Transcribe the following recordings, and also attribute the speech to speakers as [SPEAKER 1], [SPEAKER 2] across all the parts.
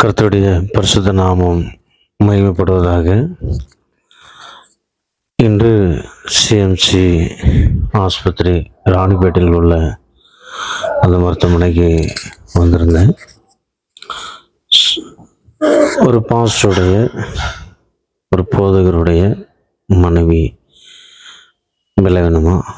[SPEAKER 1] கருத்துடைய பரிசுத்த நாமம் மகிமைப்படுவதாக. இன்று சிஎம்சி ஆஸ்பத்திரி ராணிப்பேட்டையில் உள்ள அந்த மருத்துவமனைக்கு வந்திருந்தேன். ஒரு பாஸ்டருடைய ஒரு போதகருடைய மனைவி விலகினமாக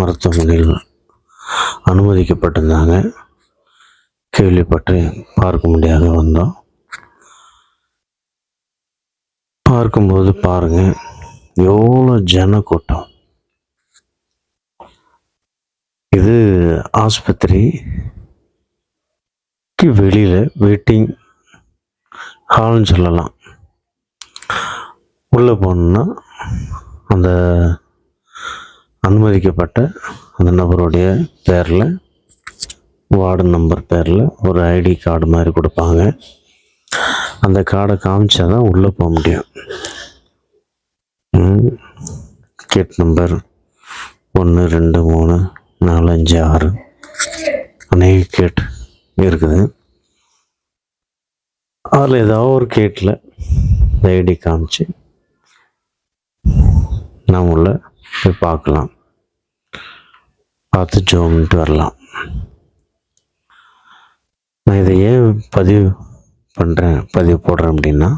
[SPEAKER 1] மருத்துவமனையில் அனுமதிக்கப்பட்டிருந்தாங்க. கேள்விப்பட்டு பார்க்க முடியாத வந்தோம் பார்க்கும்போது பாருங்க எவ்வளோ ஜன கூட்டம் இது ஆஸ்பத்திரிக்கு வெளியில் வெயிட்டிங் ஹால்னு சொல்லலாம். உள்ளே போனோம்னா அந்த அனுமதிக்கப்பட்ட அந்த நபருடைய பேரில் வார்டு நம்பர் பேரில் ஒரு ஐடி கார்டு மாதிரி கொடுப்பாங்க. அந்த கார்டை காமிச்சா தான் உள்ளே போக முடியும். கேட் நம்பர் ஒன்று ரெண்டு மூணு நாலு அஞ்சு ஆறு. அநேக கேட் இருக்குது. அதில் ஏதாவது ஒரு கேட்டில் இந்த ஐடி காமிச்சு நாம் உள்ள போய் பார்க்கலாம். பார்த்து ஜோம்ன்ட்டு வரலாம். நான் இதை ஏன் பதிவு பண்ணுறேன் பதிவு போடுறேன் அப்படின்னா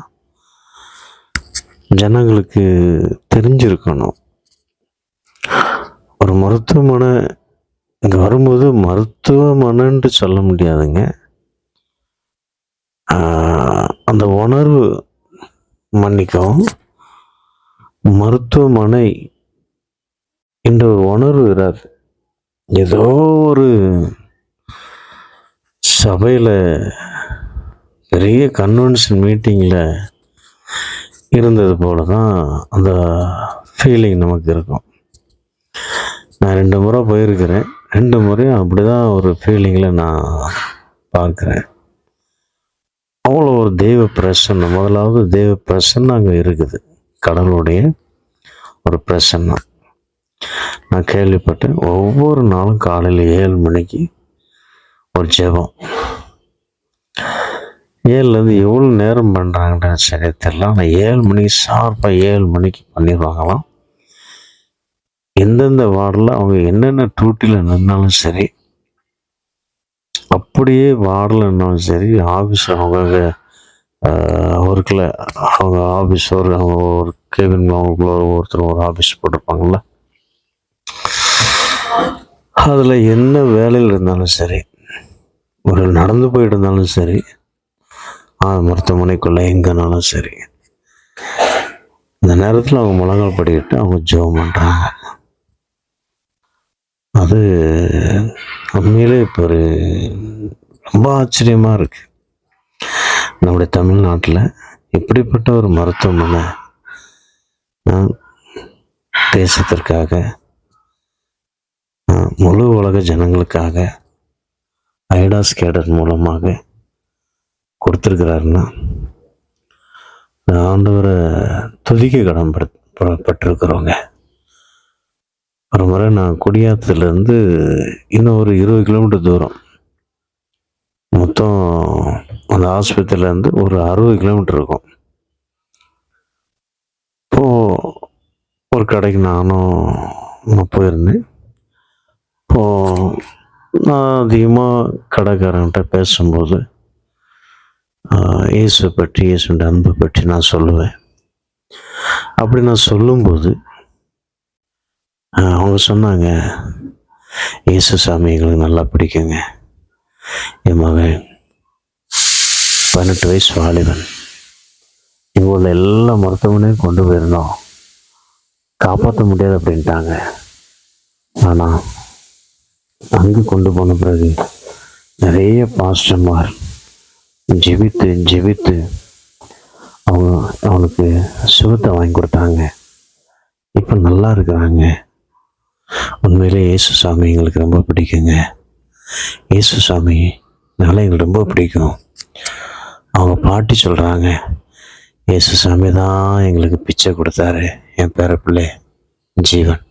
[SPEAKER 1] ஜனங்களுக்கு தெரிஞ்சிருக்கணும். ஒரு மருத்துவமனை இங்கே வரும்போது மருத்துவமனைன்ட்டு சொல்ல முடியாதுங்க. அந்த உணர்வு மன்னிக்கவும். மருத்துவமனை என்ற ஒரு உணர்வு இராது ஏதோ ஒரு சபையில் பெரிய கன்வென்ஷன் மீட்டிங்கில் இருந்தது போல தான் அந்த ஃபீலிங் நமக்கு இருக்கும். நான் ரெண்டு முறை போயிருக்கிறேன். ரெண்டு முறையும் அப்படி தான் ஒரு ஃபீலிங்கில் நான் பார்க்குறேன். அவ்வளோ ஒரு தெய்வ பிரசன்னம். முதலாவது தெய்வ பிரசன்னம் அங்கே இருக்குது. கடவுளுடைய ஒரு பிரசன்னம். நான் கேள்விப்பட்டேன். ஒவ்வொரு நாளும் காலையில் ஏழு மணிக்கு ஒரு ஜெபம். ஏழுலேருந்து எவ்வளோ நேரம் பண்ணுறாங்கன்னு சரி தெரியல. ஆனால் ஏழு மணிக்கு ஷார்ப்பாக ஏழு மணிக்கு பண்ணிடுவாங்களாம் எந்தெந்த வார்டில் அவங்க என்னென்ன டியூட்டியில் நின்னாலும் சரி அப்படியே வார்டில் நின்னாலும் சரி ஆஃபீஸ் அவங்க ஒர்க்கில் அவங்க ஆஃபீஸ் ஒரு அவங்க ஒரு கேபின் அவங்களுக்குள்ள ஒருத்தர் ஒரு ஆஃபீஸ் போட்டிருப்பாங்கள்ல அதில் என்ன வேலையில் இருந்தாலும் சரி ஒரு நடந்து போயிட்டு இருந்தாலும் சரி ஆ மருத்துவமனைக்குள்ளே எங்கேனாலும் சரி. இந்த நேரத்தில் அவங்க முழங்கால் படிக்கிட்டு அவங்க ஜோம் பண்ணுறாங்க அது உண்மையிலே இப்போ ஒரு ரொம்ப ஆச்சரியமாக இருக்குது நம்முடைய தமிழ்நாட்டில் இப்படிப்பட்ட ஒரு மருத்துவமனை தேசத்திற்காக முழு உலக ஜனங்களுக்காக ஐடாஸ் கேடர் மூலமாக கொடுத்துருக்கிறாருன்னா ஆண்டவரை துதிக்க கடன் பட்டிருக்கிறோங்க ஒரு முறை நான் குடியாத்துலேருந்து இன்னும் ஒரு இருபது கிலோமீட்டர் தூரம் மொத்தம் அந்த ஆஸ்பத்திரியிலேருந்து ஒரு அறுபது கிலோமீட்டர் இருக்கும். இப்போது ஒரு கடைக்கு நானும் நான் போயிருந்தேன். இப்போது நான் அதிகமாக கடைக்காரன்கிட்ட பேசும்போது இயேசுவை பற்றி இயேசுடைய அன்பை பற்றி நான் சொல்லுவேன். அப்படி நான் சொல்லும்போது அவங்க சொன்னாங்க இயேசு சாமி எங்களுக்கு நல்லா பிடிக்குங்க. என் மகன் பதினெட்டு வயசு வாலிபன். இங்கே உள்ள எல்லா மருத்துவமனையும் கொண்டு போயிருந்தோம் காப்பாற்ற முடியாது அப்படின்ட்டாங்க. ஆனால் அங்கே கொண்டு போன பிறகு நிறைய பாஸ்டர்மார் ஜெபித்து ஜெபித்து அவங்க அவனுக்கு சுகத்தை வாங்கி கொடுத்தாங்க. இப்போ நல்லா இருக்கிறாங்க. உண்மையிலே இயேசு சாமி எங்களுக்கு ரொம்ப பிடிக்குங்க. இயேசு சாமி நல்லா எங்களுக்கு ரொம்ப பிடிக்கும். அவங்க பாட்டி சொல்கிறாங்க இயேசு சாமி தான் எங்களுக்கு பிச்சை கொடுத்தாரு என் பேர பிள்ளை ஜீவன்.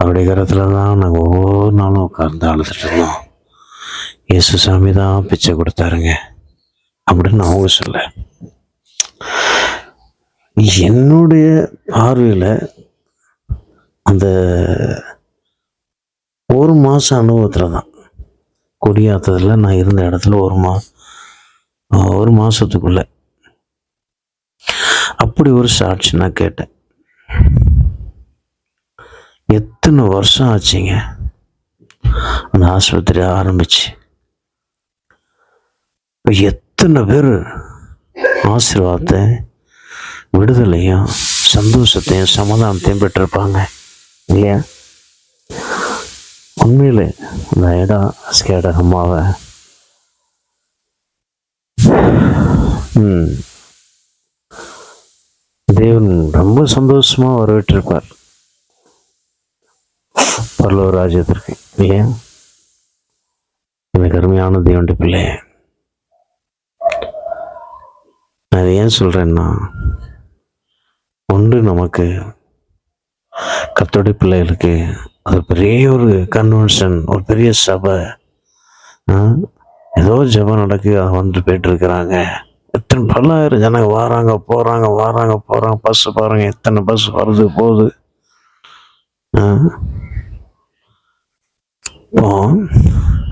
[SPEAKER 1] அவருடைய கரத்தில் தான் நாங்கள் ஒவ்வொரு நாளும் உட்கார்ந்து அழுதுட்டு இருந்தோம். இயேசு சாமி தான் பிச்சை கொடுத்தாருங்க. அப்படின்னு அவங்க சொல்ல. என்னுடைய பார்வையில் அந்த ஒரு மாதம் அனுபவத்தில் தான் கொடியாத்ததில் நான் இருந்த இடத்துல ஒரு மா ஒரு மாதத்துக்குள்ள அப்படி ஒரு சாட்சி நான் கேட்டேன். எத்தனை வருஷம் ஆச்சுங்க? அந்த ஆஸ்பத்திரி ஆரம்பிச்சு. எத்தனை பேர் ஆசீர்வாதத்தை விடுதலையும் சந்தோஷத்தையும் சமாதானத்தையும் பெற்றிருப்பாங்க இல்லையா? உண்மையிலே அந்த இடம் ஸ்கேடர் தேவன் ரொம்ப சந்தோஷமாக வரவேற்றிருப்பார். பரலோக ராஜ்யத்திற்கு. இல்லையா எனக்கு அருமையான தேவண்டி பிள்ளை நான் அதை ஏன் சொல்கிறேன்னா ஒன்று நமக்கு கத்தோடி பிள்ளைகளுக்கு அது பெரிய ஒரு கன்வென்ஷன் ஒரு பெரிய சபை. ஆ, ஏதோ ஜபம் நடக்கு அதை போயிட்டு இருக்கிறாங்க எத்தனை பல்லாயிரம் ஜனங்க வராங்க போகிறாங்க வராங்க போகிறாங்க பஸ் பாருங்க எத்தனை பஸ் வருது போகுது. இப்போ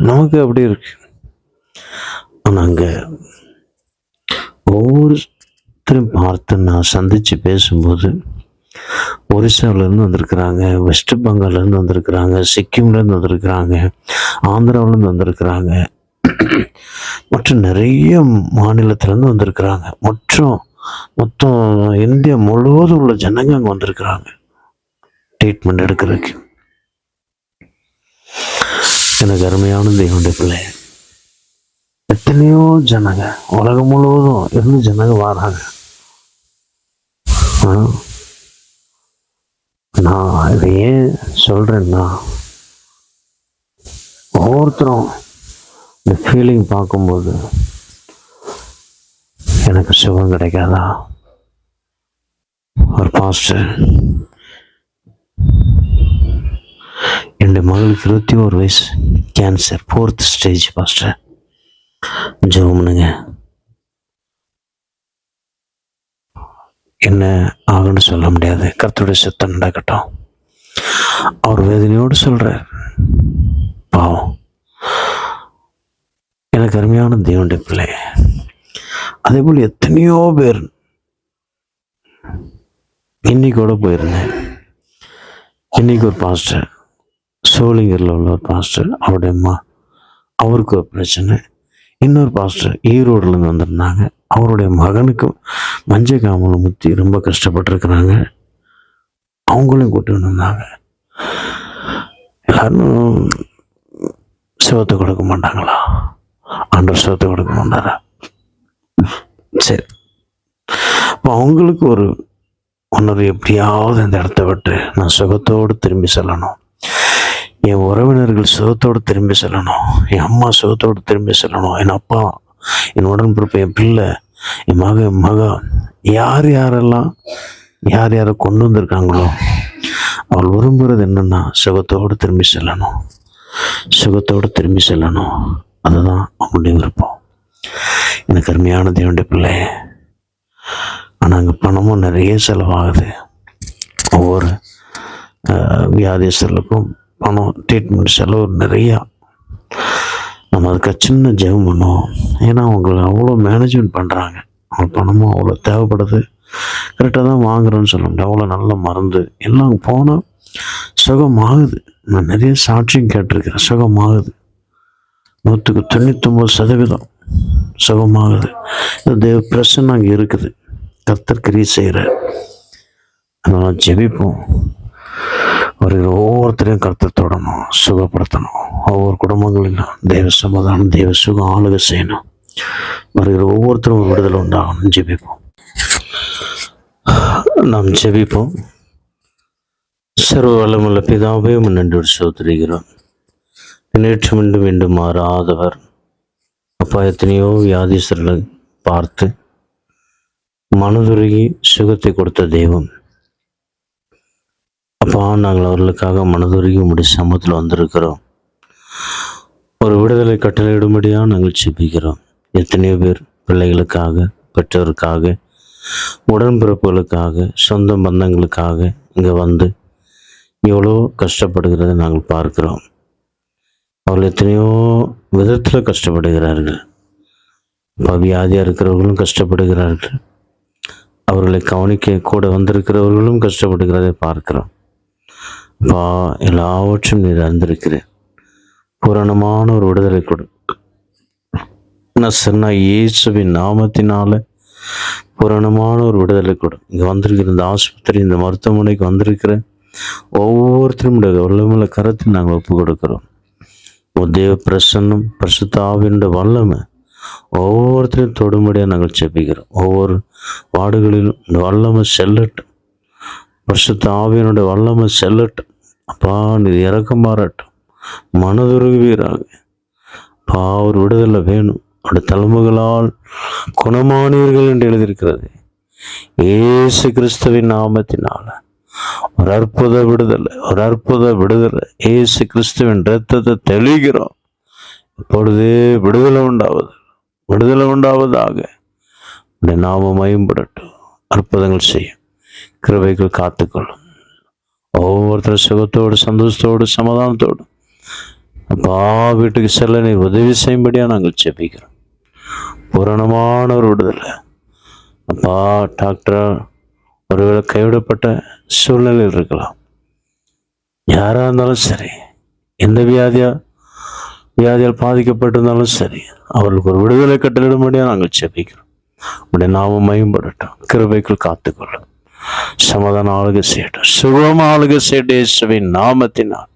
[SPEAKER 1] நமக்கு அப்படி இருக்கு. ஆனால் அங்கே ஒவ்வொருத்தரும் பார்த்து நான் சந்தித்து பேசும்போது ஒரிசாவிலேருந்து வந்திருக்கிறாங்க வெஸ்ட் பெங்கால்லேருந்து வந்திருக்கிறாங்க சிக்கிம்லேருந்து வந்திருக்கிறாங்க ஆந்திராவிலேருந்து வந்திருக்கிறாங்க. மற்றும் நிறைய மாநிலத்திலேருந்து வந்திருக்கிறாங்க. மற்றும் மொத்தம் இந்தியா முழுவதும் உள்ள ஜனங்க அங்கே வந்திருக்கிறாங்க. ட்ரீட்மெண்ட் எடுக்கிறதுக்கு. எனக்கு அருமையான தேவனுடைய பிள்ளை எத்தனையோ ஜனங்க உலகம் முழுவதும் இருந்து ஜனங்க வராங்க நான் இதை ஏன் சொல்றேன்னா ஒவ்வொருத்தரும் இந்த ஃபீலிங் பார்க்கும்போது எனக்கு சுகம் கிடைக்காதா ஒரு பாஸ்டர் என்னுடைய மகளுக்கு இருபத்தி ஒரு வயசு கேன்சர் ஃபோர்த் ஸ்டேஜ் பாஸ்டர் ஜோம்னுங்க என்ன ஆகும்னு சொல்ல முடியாது. கர்த்தருடைய சித்தம் நடக்கட்டும். அவர் வேதனையோடு சொல்கிறார் பாவம். எனக்கு அருமையான தேவனுடைய பிள்ளை. அதே போல் எத்தனையோ பேர் இன்னைக்கூட போயிருந்தேன். இன்னைக்கு ஒரு பாஸ்டர் சோழிங்கரில் உள்ள ஒரு பாஸ்டர் அவருடைய அம்மா. அவருக்கு ஒரு பிரச்சனை. இன்னொரு பாஸ்டர் ஈரோடுலேருந்து வந்திருந்தாங்க. அவருடைய மகனுக்கும் மஞ்சள் காமலை முத்தி ரொம்ப கஷ்டப்பட்டுருக்குறாங்க. அவங்களையும் கூட்டு வந்திருந்தாங்க. எல்லாரும் சிவத்தை கொடுக்க மாட்டாங்களா? ஆண்டவர் சிவத்தை கொடுக்க மாட்டாரா? சரி. அப்போ அவங்களுக்கு ஒரு உணர்வு எப்படியாவது அந்த இடத்த விட்டு நான் சுகத்தோடு திரும்பி செல்லணும். என் உறவினர்கள் சுகத்தோடு திரும்பி செல்லணும். என் அம்மா சுகத்தோடு திரும்பி செல்லணும். என் அப்பா என் உடன்பிறப்பு என் பிள்ளை என் மக என் மகா யார் யாரெல்லாம் யார் யாரை கொண்டு வந்திருக்காங்களோ அவள் விரும்புகிறது என்னென்னா சுகத்தோடு திரும்பி செல்லணும். சுகத்தோடு திரும்பி செல்லணும். அதுதான் அவங்களுடைய விருப்பம். எனக்கு அருமையான தேவனுடைய பிள்ளை. ஆனால் அங்கே பணமும் நிறைய செலவாகுது. ஒவ்வொரு ஆஹ், வியாதிஸ்தர்களுக்கும் பணம் ட்ரீட்மெண்ட் செலவு நிறையா. நம்ம அதுக்கு சின்ன ஜெபம் பண்ணுவோம். ஏன்னா அவங்களை அவ்வளோ மேனேஜ்மெண்ட் பண்ணுறாங்க அவங்க பணமும் அவ்வளோ தேவைப்படுது. கரெக்டாக தான் வாங்குறோன்னு சொல்ல முடியும். அவ்வளோ நல்ல மருந்து. எல்லாம் போனால் சுகமாகுது. நான் நிறைய சாட்சியம் கேட்டிருக்கிறேன். சுகமாகுது. நூற்றுக்கு தொண்ணூத்தொம்பது சதவீதம் சுகமாகுது. இந்த தேவ பிரச்சனை அங்கே இருக்குது. கத்தர் கிரி செய்கிற அதனால் ஜெபிப்போம். வருகிற ஒவ்வொருத்தரையும் கருத்து தொடணும் சுகப்படுத்தணும். ஒவ்வொரு குடும்பங்களிலும் தெய்வ சமாதானம் தெய்வ சுகம் ஆளுகை செய்யணும். வருகிற ஒவ்வொருத்தரும் ஒரு விடுதலை உண்டாகணும் ஜெபிப்போம். நாம் ஜெபிப்போம். சர்வ வளமுள்ள பிதாவே நன்றி சோதரிகிறோம் நேற்று மீண்டும் மீண்டும் மாறாதவர். அப்பா எத்தனையோ வியாதிஸ்தர்களை பார்த்து மனதுருகி சுகத்தை கொடுத்த தெய்வம். அப்பா நாங்கள் அவர்களுக்காக மனதுருகி உடைய சமூகத்தில் வந்திருக்கிறோம். ஒரு விடுதலை கட்டளையிடும்படியாக நாங்கள் செபிக்கிறோம் எத்தனையோ பேர் பிள்ளைகளுக்காக பெற்றோருக்காக உடன்பிறப்புகளுக்காக சொந்த பந்தங்களுக்காக இங்கே வந்து எவ்வளோ கஷ்டப்படுகிறதை நாங்கள் பார்க்கிறோம். அவர்கள் எத்தனையோ விதத்தில் கஷ்டப்படுகிறார்கள். இப்போ வியாதியாக இருக்கிறவர்களும் கஷ்டப்படுகிறார்கள். அவர்களை கவனிக்க கூட வந்திருக்கிறவர்களும் கஷ்டப்படுகிறதை பார்க்கிறோம். அப்பா எல்லாவற்றும் நீர் அறிந்திருக்கிறேன். பூரணமான ஒரு விடுதலை கொடு. நசன்னா இயேசுவின் நாமத்தினால பூரணமான ஒரு விடுதலை கொடு. இங்கே வந்திருக்கிற இந்த ஆஸ்பத்திரி இந்த மருத்துவமனைக்கு வந்திருக்கிற ஒவ்வொருத்தரும் வல்லமுள்ள கரத்தில் நாங்கள் ஒப்பு கொடுக்கிறோம் உன் தேவ பிரசன்னம் பிரசுத்தாவினுடைய வல்லமை ஒவ்வொருத்தரையும் தொடும்படியாக நாங்கள் செப்பிக்கிறோம் ஒவ்வொரு வார்டுகளிலும் இந்த வல்லமை செல்லட்டும். பரிசுத்த ஆவியனுடைய வல்லமை செல்லட்டும். அப்பா நீ இறக்கம் மாறட்டும் மனதுருகுவீராக. அப்பா ஒரு விடுதலை வேணும். அவருடைய தலைமுகளால் குணமானீர்கள் என்று எழுதியிருக்கிறது. இயேசு கிறிஸ்துவின் நாமத்தினால. ஒரு அற்புத விடுதலை ஒரு அற்புத விடுதலை. இயேசு கிறிஸ்துவின் ரத்தத்தை தெளிகிறோம் இப்பொழுதே விடுதலை உண்டாவது விடுதலை உண்டாவதாக. நாம மயம்படட்டும் அற்புதங்கள் செய்யும். கிருபைகள் காத்துக்கொள்ளும். ஒவ்வொருத்தரும் சுகத்தோடு சந்தோஷத்தோடு சமாதானத்தோடு. அப்பா வீட்டுக்கு செல்ல நீ உதவி செய்யும்படியாக நாங்கள் செபிக்கிறோம் பூரணமான ஒரு விடுதலை. அப்பா டாக்டரா ஒருவேளை கைவிடப்பட்ட சூழ்நிலையில் இருக்கலாம். யாராக இருந்தாலும் சரி எந்த வியாதியா வியாதியால் பாதிக்கப்பட்டிருந்தாலும் சரி அவர்களுக்கு ஒரு விடுதலை கட்டளிடும்படியாக நாங்கள் செபிக்கிறோம் உடைய நாமம் மயம்படட்டும் கிருபைக்குள் காத்துக்கொள்ளும். சமாதான ஆளுக செய்யட்டும் சுகம் ஆளுகை செய்யேசுவின் நாமத்தினால்.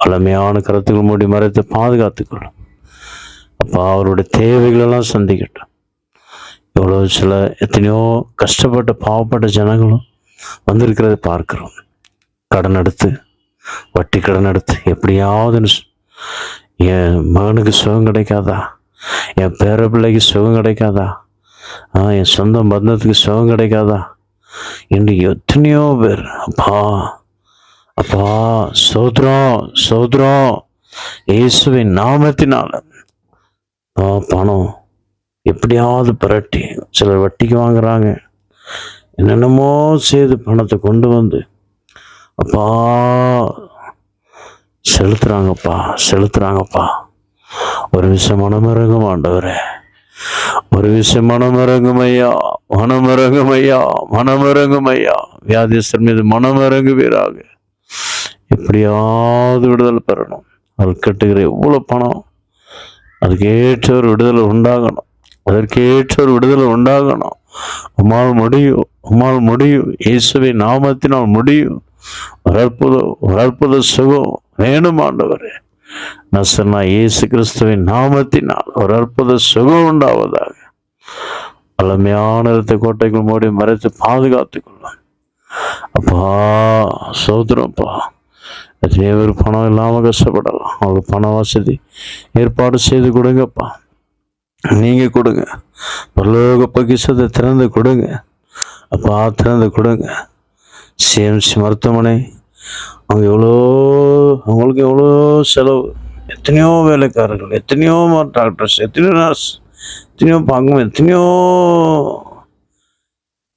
[SPEAKER 1] பழமையான கருத்துக்கள் மூடி மறைத்து பாதுகாத்துக்கொள்ளும் அப்போ அவருடைய தேவைகளெல்லாம் சந்திக்கட்டும். எவ்வளோ சில எத்தனையோ கஷ்டப்பட்ட பாவப்பட்ட ஜனங்களும் வந்திருக்கிறத பார்க்குறோம். கடன் எடுத்து வட்டி கடன் எடுத்து எப்படியாவது என் மகனுக்கு சுகம் கிடைக்காதா? என் பேர பிள்ளைக்கு சுகம் கிடைக்காதா? என் சொந்த பந்தத்துக்கு சுகம் கிடைக்காதா? என்று எத்தனையோ பேர் அப்பா அப்பா சோத்ரம் சோத்ரம் இயேசுவின் நாமத்தினால. பணம் எப்படியாவது புரட்டி சிலர் வட்டிக்கு வாங்குறாங்க. என்னென்னமோ செய்து பணத்தை கொண்டு வந்து அப்பா செலுத்துறாங்கப்பா செலுத்துறாங்கப்பா. ஒரு விஷயம் மனமிறங்கும் ஆண்டவரே. ஒரு விஷயம் மனமிறங்கும் ஐயா மனமிறங்கும் ஐயா மனமிறங்கும் ஐயா வியாதிஸ்தர் மீது மனமிறங்குவீராக. எப்படியாவது விடுதலை பெறணும். அது கட்டுகிற எவ்வளோ பணம்? அதுக்கேற்ற ஒரு விடுதலை உண்டாகணும். அதற்கேற்ற ஒரு விடுதலை உண்டாகணும். உமால் முடியும். உமால் முடியும். இயேசுவை நாமத்தினால் முடியும். ஒரு அற்புதம் ஒரு அற்புத சுகம். வேணும் ஆண்டவரே. நசனா இயேசு கிறிஸ்துவின் நாமத்தினால் ஒரு அற்புத சுகம் உண்டாவதாக. பழமையான கோட்டைகள் மூடி மறைத்து பாதுகாத்துக்கொள்ளும். அப்பா சோதரம்ப்பா எத்தனையோ பேர் பணம் இல்லாமல் கஷ்டப்படலாம். அவங்களுக்கு பண வசதி ஏற்பாடு செய்து கொடுங்கப்பா. நீங்கள் கொடுங்க. பரலோக பகிசத்தை திறந்து கொடுங்க. அப்பா திறந்து கொடுங்க. சிஎம்சி மருத்துவமனை அவங்க எவ்வளோ அவங்களுக்கு எவ்வளோ செலவு. எத்தனையோ வேலைக்காரர்கள் எத்தனையோ டாக்டர்ஸ் எத்தனையோ நர்ஸ் எத்தனையோ பார்க்கணும் எத்தனையோ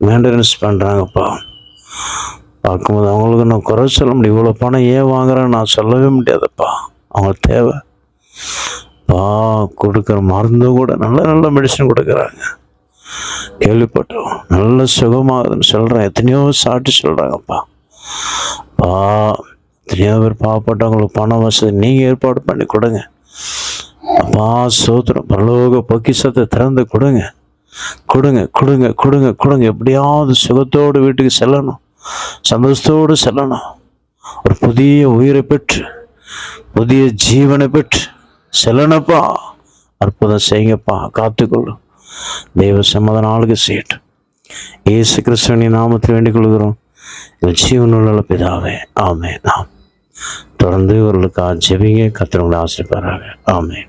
[SPEAKER 1] மெயின்டெனன்ஸ் பண்ணுறாங்கப்பா பார்க்கும்போது அவங்களுக்கு நான் குறை சொல்ல முடியும். இவ்வளோ பணம் ஏன் வாங்குறேன்னு நான் சொல்லவே முடியாதப்பா. அவங்களுக்கு தேவை. பா கொடுக்குற மருந்தும் கூட நல்ல நல்ல மெடிசன் கொடுக்குறாங்க. கேள்விப்பட்டோம். நல்ல சுகமாகுதுன்னு சொல்கிறேன் எத்தனையோ சாட்டி சொல்கிறாங்கப்பா பா எத்தனையோ பேர் பாவப்பட்டவங்களுக்கு பண வசதி நீங்கள் ஏற்பாடு பண்ணி கொடுங்க. அப்பா சோத்திரம் பரலோக பொக்கிசத்தை திறந்து கொடுங்க. கொடுங்க கொடுங்க கொடுங்க கொடுங்க. எப்படியாவது சுகத்தோடு வீட்டுக்கு செல்லணும். சந்தோஷத்தோடு செல்லணும். ஒரு புதிய உயிரை பெற்று புதிய ஜீவனை பெற்று செல்லணப்பா அற்புதம் செய்யுங்கப்பா காத்துக்கொள்ளும். தெய்வ சம்மத நாளுக்கு செய்யட்டும். ஏசு கிறிஸ்துவனி நாமத்தை வேண்டிக் கொள்கிறோம். ஜீவனுள்ள பிதாவே ஆமே. நாம் தொடர்ந்து இவர்களுக்கு ஜெபிங்க கத்திரவங்களை ஆசிரிப்பாராக ஆமே